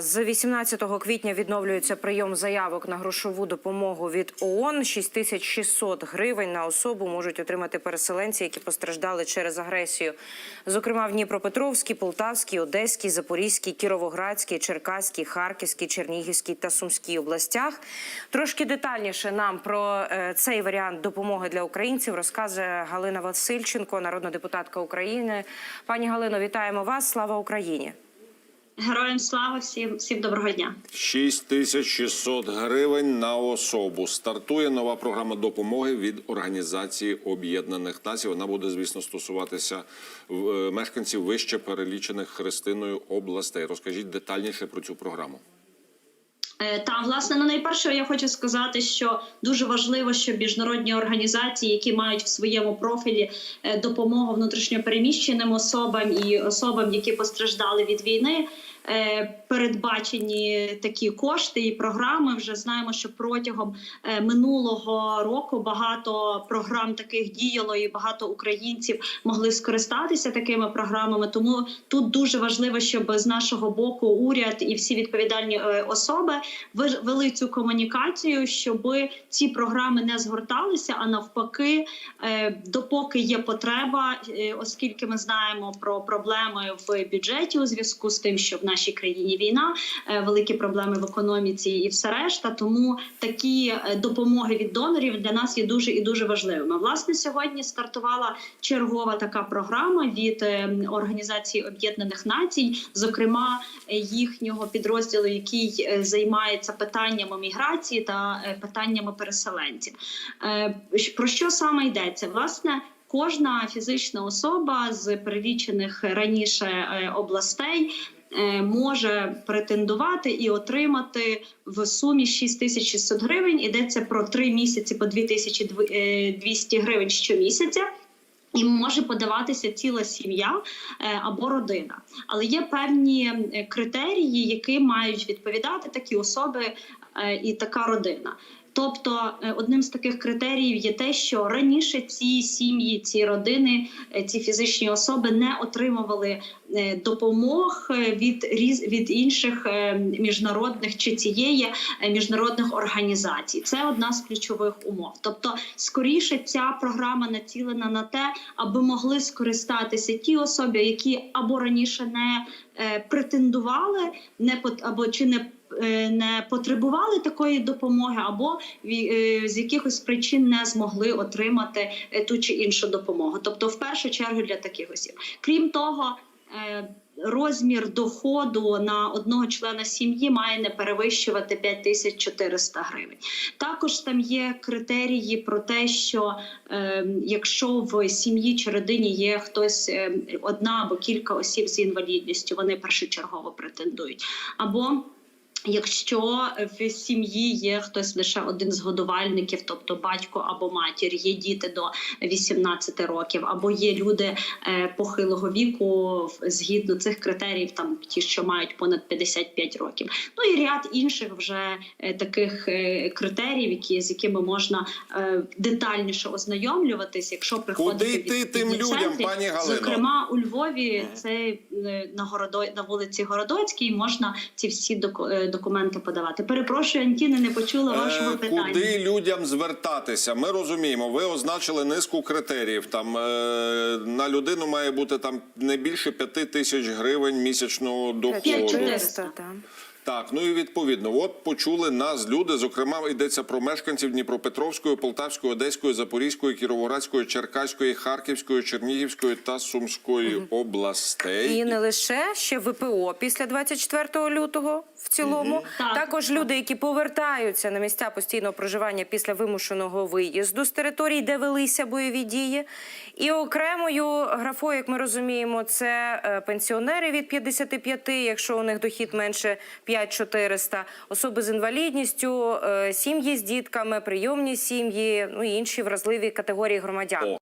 З 18 квітня відновлюється прийом заявок на грошову допомогу від ООН. 6600 гривень на особу можуть отримати переселенці, які постраждали через агресію. Зокрема, в Дніпропетровській, Полтавській, Одеській, Запорізькій, Кіровоградській, Черкаській, Харківській, Чернігівській та Сумській областях. Трошки детальніше нам про е, цей варіант допомоги для українців розказує Галина Васильченко, народна депутатка України. Пані Галино, вітаємо вас! Слава Україні! Героям слава всім всім доброго дня. 6600 гривень на особу. Стартує нова програма допомоги від Організації Об'єднаних Націй. Вона буде, звісно, стосуватися е, мешканців вище перелічених Христиною областей. Розкажіть детальніше про цю програму. Е, Та власне ну найперше я хочу сказати, що дуже важливо, щоб міжнародні організації, які мають в своєму профілі е, допомогу внутрішньопереміщеним особам і особам, які постраждали від війни. Е, Передбачені такі кошти і програми. Вже знаємо, що протягом е, минулого року багато програм таких діяло, і багато українців могли скористатися такими програмами. Тому тут дуже важливо, щоб з нашого боку уряд і всі відповідальні е, особи вели цю комунікацію, щоб ці програми не згорталися, а навпаки, допоки є потреба, оскільки ми знаємо про проблеми в бюджеті у зв'язку з тим, що в нашій країні війна, е, великі проблеми в економіці і все решта. Тому такі е, допомоги від донорів для нас є дуже і дуже важливими. Власне, сьогодні стартувала чергова така програма від е, Організації Об'єднаних Націй, зокрема їхнього підрозділу, який займається питаннями міграції та питаннями переселенців. Про що саме йдеться? Власне. Кожна фізична особа з перелічених раніше областей може претендувати і отримати в сумі 6600 гривень. Йдеться про три місяці по 2200 гривень щомісяця. І може подаватися ціла сім'я е, або родина, але є певні е, критерії, які мають відповідати такі особи е, і така родина. Тобто, е, одним з таких критеріїв є те, що раніше ці сім'ї, ці родини, е, ці фізичні особи не отримували е, допомог від різ від інших міжнародних чи цієї міжнародних організацій. Це одна з ключових умов. Тобто, скоріше ця програма націлена на те, аби могли скористатися ті особи, які або раніше не претендували, не або чи не не потребували такої допомоги, або е, з якихось причин не змогли отримати е, ту чи іншу допомогу. Тобто, в першу чергу для таких осіб. Крім того, е, розмір доходу на одного члена сім'ї має не перевищувати 5400 гривень. Також там є критерії про те, що е, якщо в сім'ї чи родині є хтось е, одна або кілька осіб з інвалідністю, вони першочергово претендують. Або Якщо в сім'ї є хтось лише один з годувальників, тобто батько або матір, є діти до 18 років, або є люди е, похилого віку в- згідно цих критеріїв, там ті, що мають понад 55 років. Ну і ряд інших вже е, таких е, критеріїв, які з якими можна детальніше ознайомлюватись, якщо приходити Куди йти тим відповідні людям, центри. пані Галино? Зокрема, у Львові це на городо на вулиці Городоцькій можна ці всі е, документи подавати. Перепрошую, Антіна, не почула вашого Е, питання. Куди людям звертатися? Ми розуміємо, ви означили низку критеріїв. Там е, на людину має бути там не більше п'яти тисяч гривень місячного доходу. 5400. так. Так, ну і відповідно, от почули нас люди. Зокрема, йдеться про мешканців Дніпропетровської, Полтавської, Одеської, Запорізької, Кіровоградської, Черкаської, Харківської, Чернігівської та Сумської областей. І не лише ще ВПО після 24 лютого в цілому. Так. Також люди, які повертаються на місця постійного проживання після вимушеного виїзду з територій, де велися бойові дії. І окремою графою, як ми розуміємо, це е, пенсіонери від 55, якщо у них дохід менше 5400, особи з інвалідністю, е, сім'ї з дітками, прийомні сім'ї, ну і інші вразливі категорії громадян.